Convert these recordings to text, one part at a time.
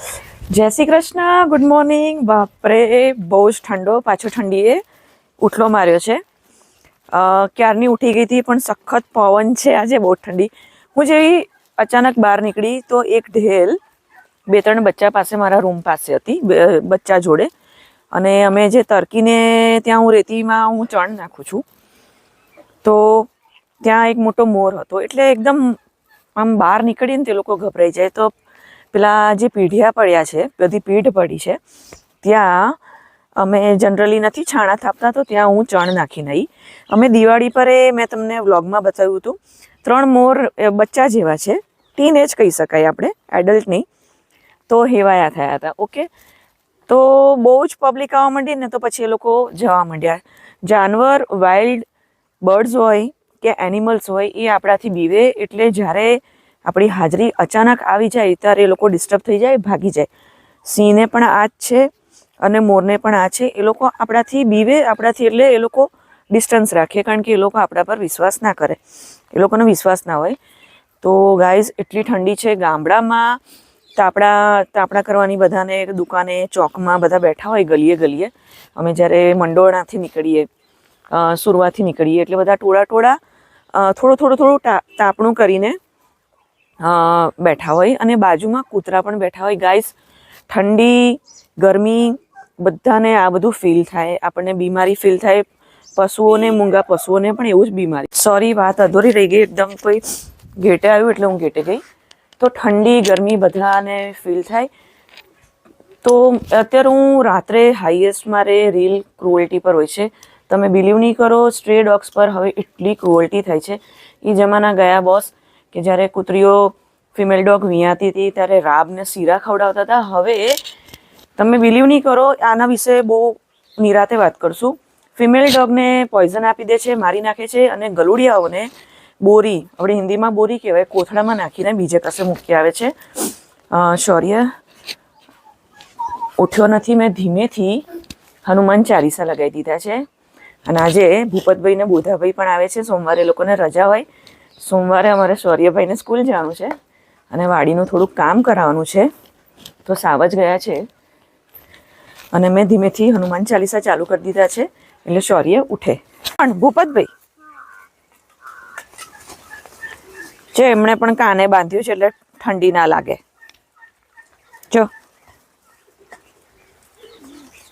જય Shri Krishna good morning બાપરે, બહુ જ ઠંડો, પાછો ઠંડીએ ઉઠલો માર્યો છે. ક્યારની ઉઠી ગઈ હતી પણ સખત પવન છે, આજે બહુ ઠંડી. હું જેવી અચાનક બહાર નીકળી તો એક ઢેલ, બે ત્રણ બચ્ચા પાસે મારા રૂમ પાસે હતી બચ્ચા જોડે. અને અમે જે તરકીને ત્યાં હું રેતીમાં હું ચણ નાખું છું. તો ત્યાં એક મોટો મોર હતો, એટલે એકદમ આમ બહાર નીકળીને તે લોકો ગભરાઈ જાય. તો પેલા જે પીઢિયા પડ્યા છે, બધી પીઢ પડી છે, ત્યાં અમે જનરલી નથી છાણા થાપતા, તો ત્યાં હું ચણ નાખી નહીં અમે દિવાળી પર એ મેં તમને વ્લોગમાં બતાવ્યું હતું, ત્રણ મોર બચ્ચા જેવા છે ટીન એજ કહી શકાય આપણે એડલ્ટ નહીં. તો હેવાયા થયા હતા ઓકે તો બહુ જ પબ્લિક આવવા માંડી ને તો પછી એ લોકો જવા માંડ્યા. જાનવર વાઇલ્ડ બર્ડ્સ હોય કે એનિમલ્સ હોય, એ આપણાથી બીવે, એટલે જ્યારે આપણી હાજરી અચાનક આવી જાય, ત્યારે એ લોકો ડિસ્ટર્બ થઈ જાય, ભાગી જાય. સિંહને પણ આ જ છે અને મોરને પણ આ છે. એ લોકો આપણાથી બીવે, આપણાથી એટલે એ લોકો ડિસ્ટન્સ રાખે, કારણ કે એ લોકો આપણા પર વિશ્વાસ ના કરે. એ લોકોનો વિશ્વાસ ના હોય. તો ગાઈઝ એટલી ઠંડી છે ગામડામાં તાપડા તાપડા કરવાની બધાને દુકાને, ચોકમાં બધા બેઠા હોય ગલીએ ગલીએ. અમે જ્યારે મંડોળાથી નીકળીએ સુરવાથી નીકળીએ, એટલે બધા ટોળા ટોળા થોડું થોડું થોડું તાપણું કરીને બેઠા હોય અને બાજુમાં કૂતરા પણ બેઠા હોય. ગાઈસ ઠંડી, ગરમી, બધાને આ બધું ફીલ થાય. આપણને બીમારી ફીલ થાય. પશુઓને, મૂંગા પશુઓને પણ એવું જ બીમારી. સોરી વાત અધૂરી રહી ગઈ. એકદમ કોઈ ગેટે આવ્યું એટલે હું ગેટે ગઈ. તો ઠંડી, ગરમી બધાને ફીલ થાય. તો અત્યારે હું રાત્રે હાઈએસ્ટ મારે રીલ ક્રુઅલ્ટી પર હોય છે. તમે બિલીવ નહીં કરો સ્ટ્રે ડોગ્સ પર હવે એટલી ક્રુઅલ્ટી થાય છે. એ જમાના ગયા બોસ કે જ્યારે કૂતરીઓ ફિમેલ ડોગ વિયાતી હતી ત્યારે રાબને શીરા ખવડાવતા હતા. હવે તમે બિલીવ નહીં કરો, આના વિશે બહુ નિરાતે વાત કરશું. ફિમેલ ડોગને પોઈઝન આપી દે છે, મારી નાખે છે અને ગલુડિયાઓને બોરી, આપણે હિન્દીમાં બોરી કહેવાય, કોથળામાં નાખીને બીજે કસે મૂકી આવે છે. શૌર્ય ઉઠ્યો નથી, મેં ધીમેથી હનુમાન ચાલીસા લગાવી દીધા છે. અને આજે ભૂપતભાઈ ને બોધાભાઈ પણ આવે છે, સોમવારે લોકોને રજા હોય. સોમવારે અમારે શૌર્યભાઈને સ્કૂલ જવાનું છે અને વાડીનું થોડુંક કામ કરાવવાનું છે. તો સાવજ ગયા છે. અને મેં ધીમેથી હનુમાન ચાલીસા ચાલુ કરી દીધા છે એટલે શૌર્ય ઉઠે. પણ ભૂપતભાઈ, જે એમણે પણ કાને બાંધ્યું છે એટલે ઠંડી ના લાગે. જો.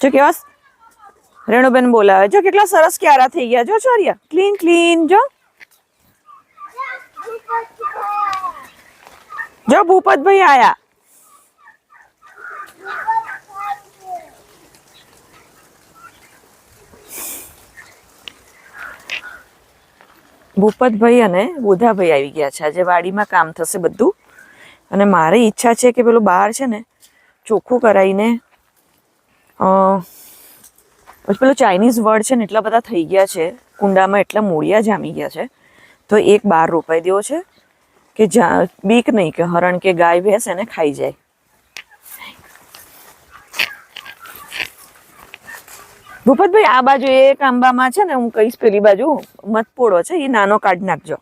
જો કેવા રેણુબેન બોલાવે. જો કેટલા સરસ ક્યારા થઈ ગયા. જો શૌર્ય ક્લીન ક્લીન, જો. જો ભૂપતભાઈ આયા. ભૂપતભાઈ અને બુધાભાઈ આવી ગયા છે. આજે વાડીમાં કામ થશે બધું. અને મારી ઈચ્છા છે કે પેલું બહાર છે ને, ચોખ્ખું કરાવીને પેલું ચાઇનીઝ વર્ડ છે ને, એટલા બધા થઈ ગયા છે. કુંડામાં એટલા મૂળિયા જામી ગયા છે. તો એક બાર રોપાઈ દેવો છે કે જા બીક નહીં કે હરણ કે ગાય ભેંસ એને ખાઈ જાય. ભૂપતભાઈ, આ બાજુ એક આંબામાં છે ને હું કહીશ પેલી બાજુ મતપોળો છે, એ નાનો કાઢ નાખજો.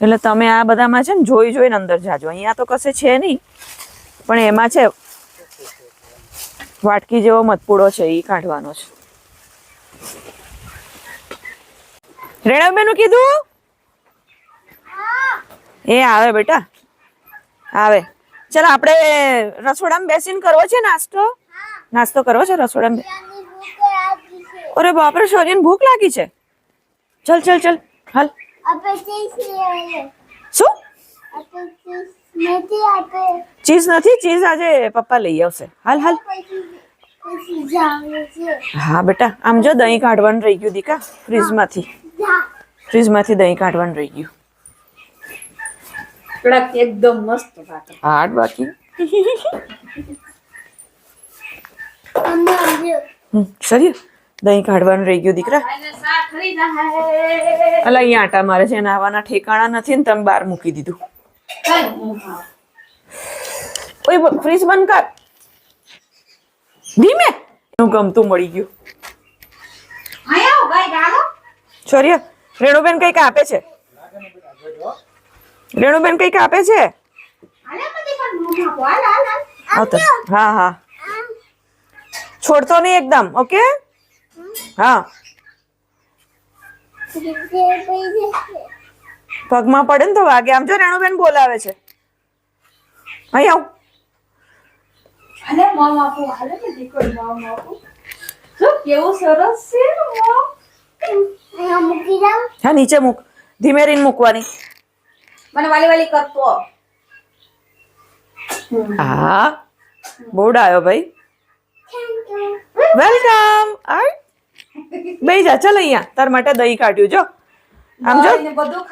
એટલે તમે આ બધામાં છે ને જોઈ જોઈને અંદર જાજો. અહીંયા તો કશે છે નહીં, પણ એમાં છે વાટકી જેવો મતપૂડો છે, એ કાઢવાનો છે. રેણાબેનું કીધું? એ આવે બેટા. આવે. ચાલ આપણે રસોડામાં બેસીને કરવો છે નાસ્તો? નાસ્તો કરવો છે રસોડામાં અરે બાપરે શોરીને ભૂખ લાગી છે. ચલ ચલ ચલ. હાલ. શું? ચીઝ નથી? ચીઝ આજે પપ્પા લઈ આવશે. હાલ હાલ. હા બેટા, આમ જો દહીં કાઢવાનું રહી ગયું દીકા, ફ્રીજમાંથી. ફ્રીજમાંથી દહીં કાઢવાનું રહી ગયું. કડક એકદમ મસ્ત હાર્ડ બાકી. સરી દહીં કાઢવાનું રહી ગયું દીકરા. અલા અહીંયા આટા મારે છે નાવાના ઠેકાણા નથી ને તમે બહાર મૂકી દીધું. ઓય ફ્રીજ બંધ કર. ધીમે. હું ગમતું મળી ગયું. ભાઈ શૌર્ય રેણુબેન કંઈક આપે છે. રેણુબેન કંઈક આપે છે? હા હા. છોડતો નહીં એકદમ, ઓકે? હા. પગમાં પડે ને તો વાગે. આમ જો રેણુબેન બોલાવે છે. અહીં આવ. કેવું સરસ છે હા નીચે મૂક. ધીમે રીન મૂકવાની. મને વાલી વાલી કરતો હા બોર્ડ આવ્યો ભાઈ. વેલકમ. આય. બેહી જા ચલ અહીંયા. તાર માટે દહીં કાઢ્યું જો. આમ જો.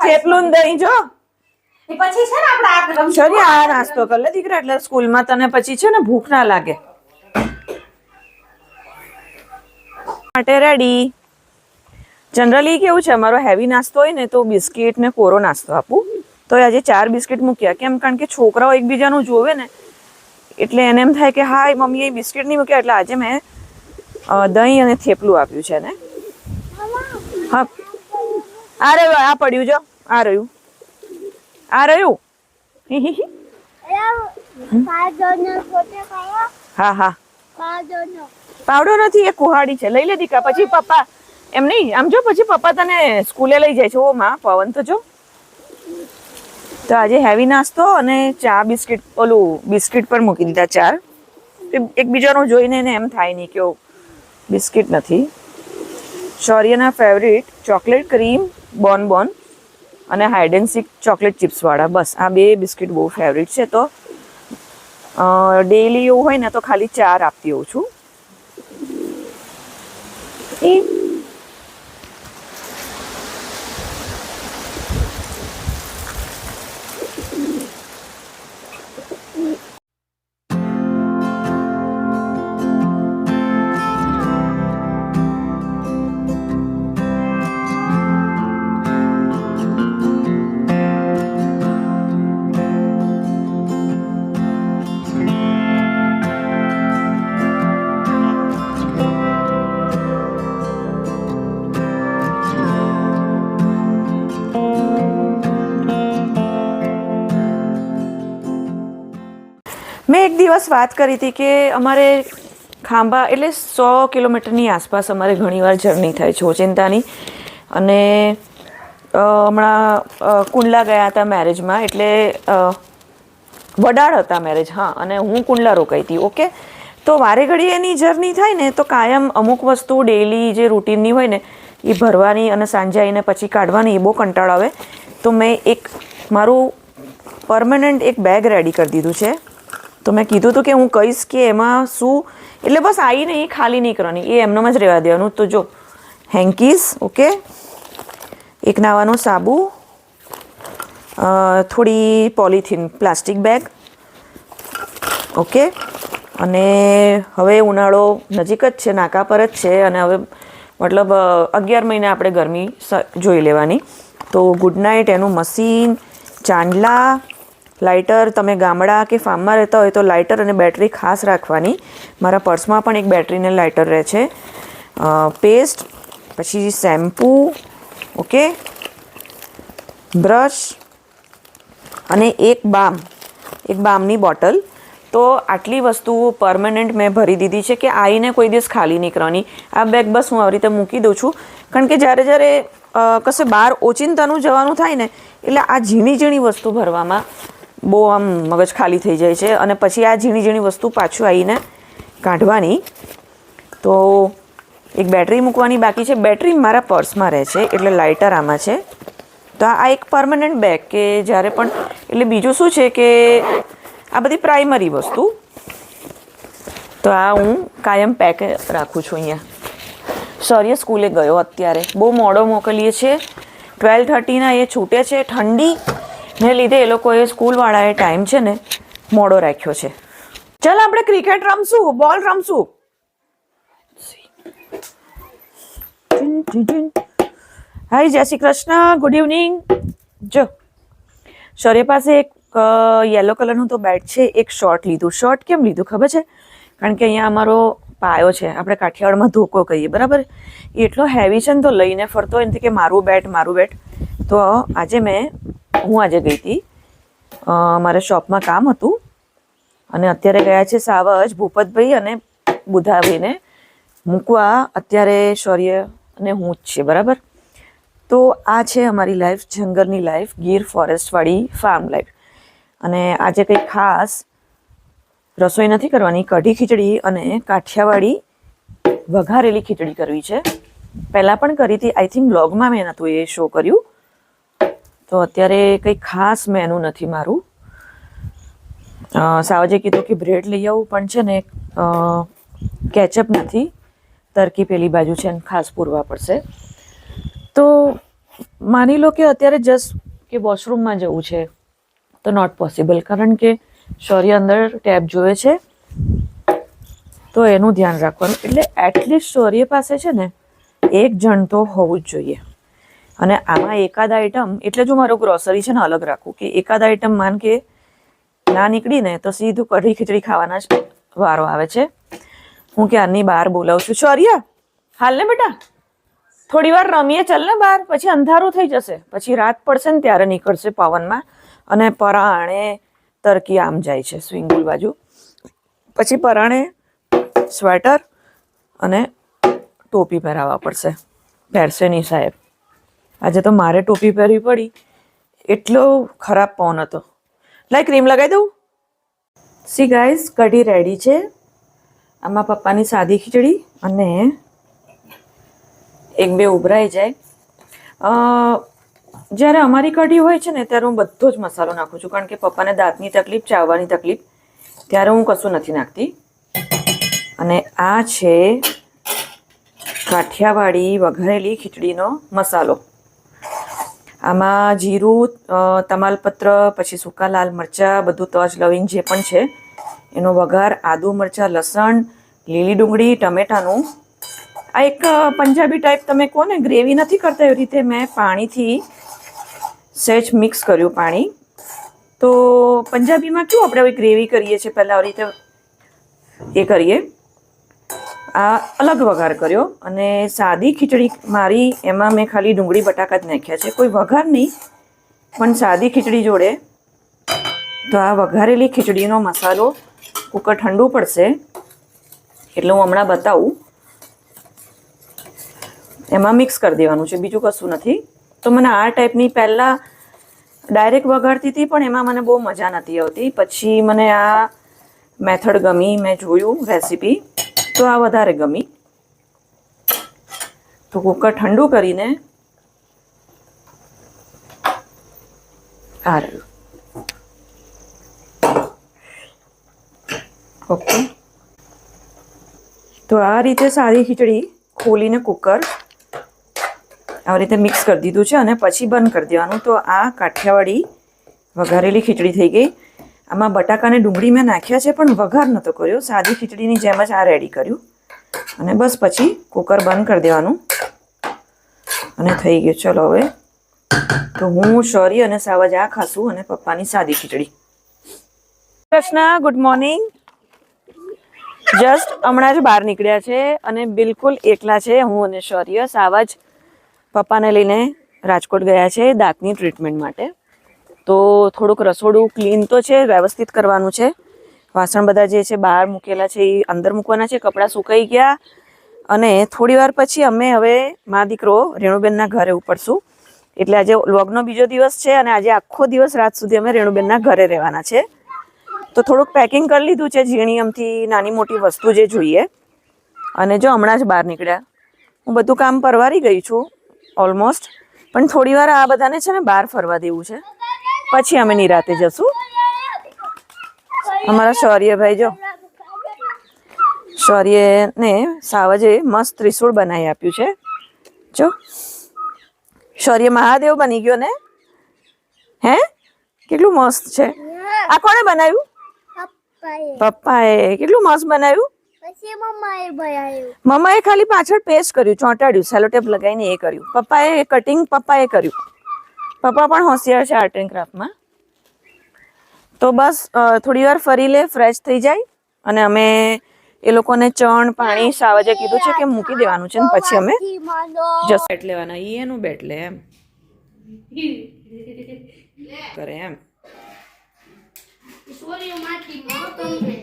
થેપલું દહીં જો. પછી છે ને આપણે આ રમશું. આ નાસ્તો કર લે દીકરા એટલે સ્કૂલમાં તને પછી છે ને ભૂખ ના લાગે. માટે રેડી જનરલી કેવું છે અમારો હેવી નાસ્તો હોય ને તો બિસ્કિટ ને કોરો નાસ્તો આપું. તો આજે ચાર બિસ્કિટ મૂક્યા. કેમ? કારણ કે છોકરાઓ એકબીજાનું જોવે ને એટલે એને એમ થાય કે હા મમ્મીએ બિસ્કિટ નહીં મૂક્યા. એટલે આજે મેં દહીં અને થેપલું આપ્યું છે ને હા. આ રહ્યું આ પડ્યું જો. આ રહ્યું. આ રહ્યું. હી હી હી. હા હા. પાવડો નથી એ કુહાડી છે. લઈ લે દીકા. પછી પપ્પા એમ નહીં? આમ જો, પછી પપ્પા તને સ્કૂલે લઈ જાય છે. ઓ માં, પવન તો જો. તો આજે હેવી નાસ્તો અને ચા બિસ્કિટ, ઓલું બિસ્કિટ પર મૂકી દીધા ચાર. એકબીજાનું જોઈને એને એમ થાય નહીં કે બિસ્કિટ નથી. શૌર્યના favourite chocolate cream bon bon અને હાઇડ એન્ડ સીક ચોકલેટ ચિપ્સવાળા બસ, આ બે બિસ્કિટ બહુ ફેવરિટ છે. તો ડેઈલી એવું હોય ને તો ખાલી ચાર આપતી હોઉં છું. એ દિવસ વાત કરી હતી કે અમારે ખાંભા એટલે સો કિલોમીટરની આસપાસ અમારે ઘણીવાર જર્ની થાય છે ઓચિંતાની. અને હમણાં કુંડલા ગયા હતા મેરેજમાં એટલે વડાળ હતા મેરેજ, હા, અને હું કુંડલા રોકાઈ હતી, ઓકે? તો વારે ઘડી એની જર્ની થાય ને તો કાયમ અમુક વસ્તુ ડેઈલી જે રૂટીનની હોય ને, એ ભરવાની અને સાંજે આવીને પછી કાઢવાની, એ બહુ કંટાળ આવે. તો મેં એક, મારું પરમનન્ટ એક બેગ રેડી કરી દીધું છે. તો મેં કીધું હતું કે હું કહીશ કે એમાં શું? એટલે બસ આવીને એ ખાલી નહીં કરવાની, એ એમનામ જ રહેવા દેવાનું. તો જો, હેન્કીસ, ઓકે? એક નાવાનો સાબુ થોડી પોલિથીન, પ્લાસ્ટિક બેગ, ઓકે? અને હવે ઉનાળો નજીક જ છે, નાકા પર જ છે, અને હવે મતલબ અગિયાર મહિને આપણે ગરમી જોઈ લેવાની. તો ગુડ નાઇટ, એનું મશીન, ચાંદલા લાઇટર તમે ગામડા કે ફાર્મમાં રહેતા હોય તો લાઇટર અને બેટરી ખાસ રાખવાની. મારા પર્સમાં પણ એક બેટરીને લાઇટર રહે છે. પેસ્ટ, પછી શેમ્પૂ, ઓકે? બ્રશ અને એક બામ, એક બામની બોટલ. તો આટલી વસ્તુઓ પરમનન્ટ મેં ભરી દીધી છે કે આવીને કોઈ દિવસ ખાલી નહીં કરવાની. આ બેગ બસ હું આવી રીતે મૂકી દઉં છું. કારણ કે જ્યારે જ્યારે કશે બહાર ઓચિંતાનું જવાનું થાય ને, એટલે આ ઝીણી ઝીણી વસ્તુ ભરવામાં બહુ આમ મગજ ખાલી થઈ જાય છે. અને પછી આ ઝીણી ઝીણી વસ્તુ પાછું આવીને કાઢવાની. તો એક બેટરી મૂકવાની બાકી છે. બેટરી મારા પર્સમાં રહે છે, એટલે લાઇટર આમાં છે. તો આ એક પરમનન્ટ બેગ કે જ્યારે પણ, એટલે બીજું શું છે કે આ બધી પ્રાઇમરી વસ્તુ. તો આ હું કાયમ પેક રાખું છું અહીંયા. સૌર્ય સ્કૂલે ગયો અત્યારે. બહુ મોડો મોકલીએ છીએ. ટ્વેલ્વ થર્ટીના એ છૂટે છે. ઠંડી. ને લીધે એ લોકોએ સ્કૂલવાળાએ ટાઈમ છે ને મોડો રાખ્યો છે. ચાલ આપણે ક્રિકેટ રમશું, બોલ રમશું. હાય, જય શ્રી કૃષ્ણ ગુડ ઇવનિંગ જો શૌર્ય પાસે એક યલો કલરનું તો બેટ છે, એક શોર્ટ લીધું. શોર્ટ કેમ લીધું ખબર છે? કારણ કે અહીંયા અમારો પાયો છે. આપણે કાઠિયાવાડમાં ધોકો કહીએ, બરાબર? એટલો હેવી છે ને તો લઈને ફરતો હોય કે મારું બેટ મારું બેટ. તો આજે મેં, હું આજે ગઈ હતી મારે શોપમાં કામ હતું. અને અત્યારે ગયા છે સાવજ, ભૂપતભાઈ અને બુધાભાઈને મૂકવા. અત્યારે શૌર્ય અને હું જ છે બરાબર? તો આ છે અમારી લાઈફ જંગલની લાઈફ ગીર ફોરેસ્ટવાળી ફાર્મ લાઈફ અને આજે કંઈ ખાસ રસોઈ નથી કરવાની, કઢી ખીચડી અને કાઠિયાવાડી વઘારેલી ખીચડી કરવી છે. પહેલાં પણ કરી હતી આઈ થિંક બ્લોગમાં મેં નહોતું એ શો કર્યું. તો અત્યારે કંઈ ખાસ મેનુ નથી મારું. સાવજે કીધું કે બ્રેડ લઈ આવું, પણ છે ને કેચઅપ નથી. તરકી પેલી બાજુ છે ને, ખાસ પૂરવા પડશે. તો માની લો કે અત્યારે જસ્ટ કે વોશરૂમમાં જવું છે, તો નોટ પોસિબલ કારણ કે શૌર્ય અંદર ટેબ જોવે છે. તો એનું ધ્યાન રાખવાનું. એટલે એટલીસ્ટ શૌર્ય પાસે છે ને, એક જણ તો હોવું જ જોઈએ. અને આમાં એકાદ આઈટમ એટલે જો મારું ગ્રોસરી છે ને અલગ રાખું, કે એકાદ આઈટમ માન કે ના નીકળીને તો સીધું કઢી ખીચડી ખાવાના જ વારો આવે છે. હું ક્યારની બહાર બોલાવું છું? શૌર્ય, હાલ ને બેટા? થોડી વાર રમીએ, ચાલ ને બહાર. પછી અંધારું થઈ જશે. પછી રાત પડશે ને ત્યારે નીકળશે પવનમાં. અને પરાણે તરકી આમ જાય છે સ્વિંગુલ બાજુ. પછી પરાણે સ્વેટર અને ટોપી પહેરાવવા પડશે. પહેરશે નહીં સાહેબ. આજે તો મારે ટોપી પહેરવી પડી. એટલો ખરાબ પવન હતો. લાઈ ક્રીમ લગાવી દઉં? સી ગાઈઝ કઢી રેડી છે. આમાં પપ્પાની સાદી ખીચડી અને એક બે ઉભરાઈ જાય. જ્યારે અમારી કઢી હોય છે ને, ત્યારે હું બધો જ મસાલો નાખું છું. કારણ કે પપ્પાને દાંતની તકલીફ, ચાવવાની તકલીફ, ત્યારે હું કશું નથી નાખતી. અને આ છે કાઠિયાવાડી વઘારેલી ખીચડીનો મસાલો. આમાં જીરું તમાલપત્ર, પછી સૂકા લાલ મરચાં, બધું તજ લવિંગ જે પણ છે, એનો વઘાર આદુ મરચાં, લસણ, લીલી ડુંગળી, ટમેટાનું આ એક પંજાબી ટાઈપ તમે કહો ને ગ્રેવી નથી કરતા એવી રીતે મેં પાણીથી સહેજ મિક્સ કર્યું પાણી. તો પંજાબીમાં કેવું આપણે હવે ગ્રેવી કરીએ છીએ? પહેલાં આવી રીતે એ કરીએ. આ અલગ વઘાર કર્યો અને સાદી ખીચડી મારી એમાં મેં ખાલી ડુંગળી, બટાકા જ નાખ્યા છે. કોઈ વઘાર નહીં, પણ સાદી ખીચડી જોડે. તો આ વઘારેલી ખીચડીનો મસાલો કુકર ઠંડુ પડશે એટલે હું હમણાં બતાવું. એમાં મિક્સ કરી દેવાનું છે, બીજું કશું નથી. તો મને આ ટાઈપની પહેલાં ડાયરેક્ટ વગાડતી હતી, પણ એમાં મને બહુ મજા નથી આવતી. પછી મને આ મેથડ ગમી, મેં જોયું રેસીપી તો આ વધારે ગમી. તો કુકર ઠંડુ કરીને આ રહ્યું. ઓકે તો આ રીતે સારી ખીચડી ખોલીને કુકર આવી રીતે મિક્સ કરી દીધું છે અને પછી બંધ કરી દેવાનું. તો આ કાઠિયાવાડી વઘારેલી ખીચડી થઈ ગઈ. આમાં બટાકા અને ડુંગળી મેં નાખ્યા છે, પણ વઘાર નહોતો કર્યો. સાદી ખીચડીની જેમ જ આ રેડી કર્યું. અને બસ પછી કુકર બંધ કરી દેવાનું. અને થઈ ગયું. ચલો હવે. તો હું શોરી અને સાવજ આ ખાશું અને પપ્પાની સાદી ખીચડી. કૃષ્ણ ગુડ મોર્નિંગ જસ્ટ હમણાં જ બહાર નીકળ્યા છે અને બિલકુલ એકલા છે હું અને શૌર્ય સાવજ પપ્પાને લઈને રાજકોટ ગયા છે દાંતની ટ્રીટમેન્ટ માટે. તો થોડુંક રસોડું ક્લીન તો છે, વ્યવસ્થિત કરવાનું છે. વાસણ બધા જે છે, બહાર મૂકેલા છે, એ અંદર મૂકવાના છે, કપડાં સુકાઈ ગયા. અને થોડી વાર પછી અમે હવે મા દીકરો રેણુબેનના ઘરે ઉપડશું. એટલે આજે વ્લોગનો બીજો દિવસ છે અને આજે આખો દિવસ રાત સુધી અમે રેણુબેનના ઘરે રહેવાના છે. તો થોડુંક પેકિંગ કરી લીધું છે ઝીણી અમથી નાની મોટી વસ્તુ જે જોઈએ. અને જો હમણાં જ બહાર નીકળ્યા. હું બધું કામ પરવારી ગઈ છું. ઓલમોસ્ટ પણ થોડી વાર આ બધાને છે ને બહાર ફરવા દેવું છે. પછી અમે નિરાતે જશું. અમારા શૌર્યભાઈ જો. શૌર્યને સાવજે મસ્ત ત્રિશૂળ બનાવી આપ્યું છે. જો. શૌર્ય મહાદેવ બની ગયો ને? હે? કેટલું મસ્ત છે. આ કોણે બનાવ્યું? પપ્પાએ. કેટલું મસ્ત બનાવ્યું? મમ્માએ ખાલી પાછળ પેસ્ટ કર્યું ચોંટાડ્યું સેલોટેપ લગાવીને એ કર્યું. પપ્પાએ કટિંગ પપ્પાએ કર્યું. પપ્પા પણ હોશિયાર છે આર્ટ એન્ડ ક્રાફ્ટમાં તો બસ થોડી વાર ફરી લે ફ્રેશ થઈ જાય અને અમે એ લોકોને ચણ પાણી સાવજે કીધું છે કે મૂકી દેવાનું છે ને પછી અમે જસ જસ્ટ બેટ લેવાના. ઈ એનું બેટ લે એમ. કરે એમ. સોરી માટી માં તમને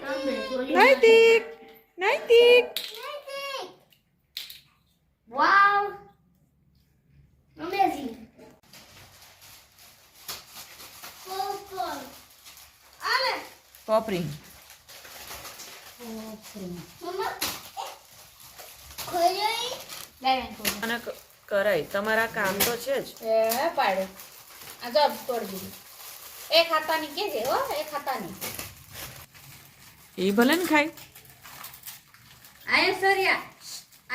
તમને સોરીઓ નૈતિક નૈતિક વાવ Popring. આલે પોપરી મમ્મા ખોઈ અને કરાય. તમારા કામ તો છે જ. એ પાડે. આ જબ તોડી દીધી. એક હાથાની કે છે હો એક હાથાની એ ભલે ને ખાય. આય સરિયા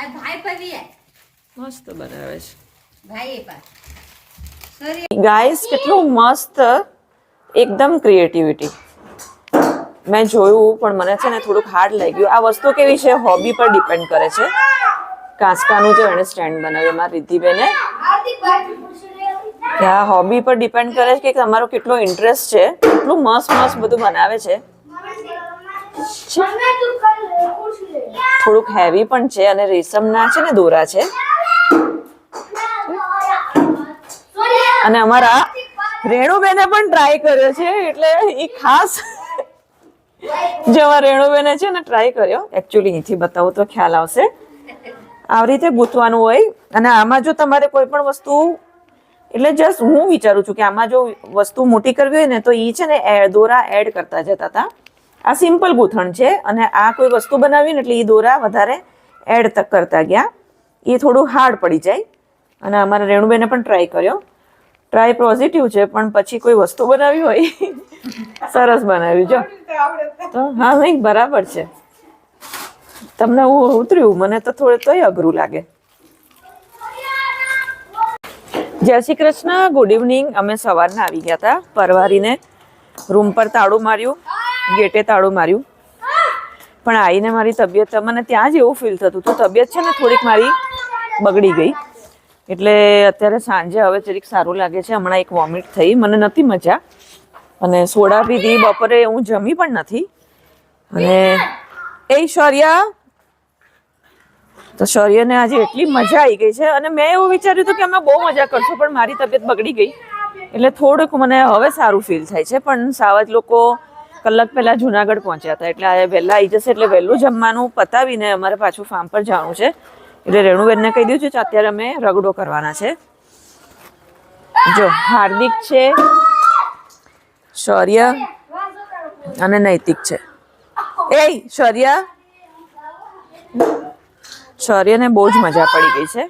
આ ભાઈ પવી મસ્ત બનાવે છે. ભાઈ પર ગાઈસ કેટલું મસ્ત એકદમ ક્રિએટિવિટી મેં જોયું પણ મને છે ને થોડુંક હાર્ડ લાગ્યું. આ વસ્તુ કેવી છે? હોબી પર ડિપેન્ડ કરે છે. કાંસકાનું જો એને સ્ટેન્ડ બનાવ્યું એમાં રિદ્ધિબેને. આ હોબી પર ડિપેન્ડ કરે છે કે તમારો કેટલો ઇન્ટરેસ્ટ છે. કેટલું મસ્ત મસ્ત બધું બનાવે છે મમ્મી તું કર લે પૂછ લે થોડુંક હેવી પણ છે અને રેશમના છે ને દોરા છે. અને અમારા રેણુબેને પણ ટ્રાય કર્યો છે, એટલે એ ખાસ જેવા રેણુબેને છે ને ટ્રાય કર્યો. એકચ્યુઅલી અહીંથી બતાવું તો ખ્યાલ આવશે. આવી રીતે ગૂંથવાનું હોય. અને આમાં જો તમારે કોઈ પણ વસ્તુ, એટલે જસ્ટ હું વિચારું છું કે આમાં જો વસ્તુ મોટી કરવી હોય ને તો એ છે ને દોરા એડ કરતા જતા હતા. આ સિમ્પલ ગૂંથણ છે અને આ કોઈ વસ્તુ બનાવી ને એટલે એ દોરા વધારે એડ તક કરતા ગયા. એ થોડું હાર્ડ પડી જાય અને અમારા રેણુબેને પણ ટ્રાય કર્યો. ટ્રાય પોઝિટિવ છે, પણ પછી કોઈ વસ્તુ બનાવી હોય, સરસ બનાવ્યું જો. તો હા, નહીં, બરાબર છે. તમને હું ઉતર્યું, મને તો થોડે તોય અઘરું લાગે. જય શ્રી કૃષ્ણ ગુડ ઇવનિંગ અમે સવારના આવી ગયા હતા, પરવારીને રૂમ પર તાળું માર્યું. ગેટે તાળું માર્યું. પણ આવીને મારી તબિયત, મને ત્યાં જ એવું ફીલ થતું તો તબિયત છે ને થોડીક મારી બગડી ગઈ. એટલે અત્યારે સાંજે હવે જરીક સારું લાગે છે. હમણાં એક વોમિટ થઈ. મને નથી મજા. અને સોડા પીધી, બપોરે હું જમી પણ નથી. અને એ શૌર્યા! તો શૌર્યને આજે એટલી મજા આવી ગઈ છે. અને મેં એવું વિચાર્યું હતું કે અમે બહુ મજા કરશું, પણ મારી તબિયત બગડી ગઈ. એટલે થોડુંક મને હવે સારું ફીલ થાય છે. પણ સાવજ લોકો કલાક પહેલાં જુનાગઢ પહોંચ્યા હતા. એટલે આ વહેલા આવી જશે એટલે વહેલું જમવાનું પતાવીને અમારે પાછું ફાર્મ પર જવાનું છે. એટલે રેણુબેનને કહી દીધું છે કે અત્યારે અમે રગડો કરવાના છે. જો, હાર્દિક છે, શૌર્ય અને નૈતિક છે. એ શૌર્ય. શૌર્યને બહુ જ મજા પડી ગઈ છે.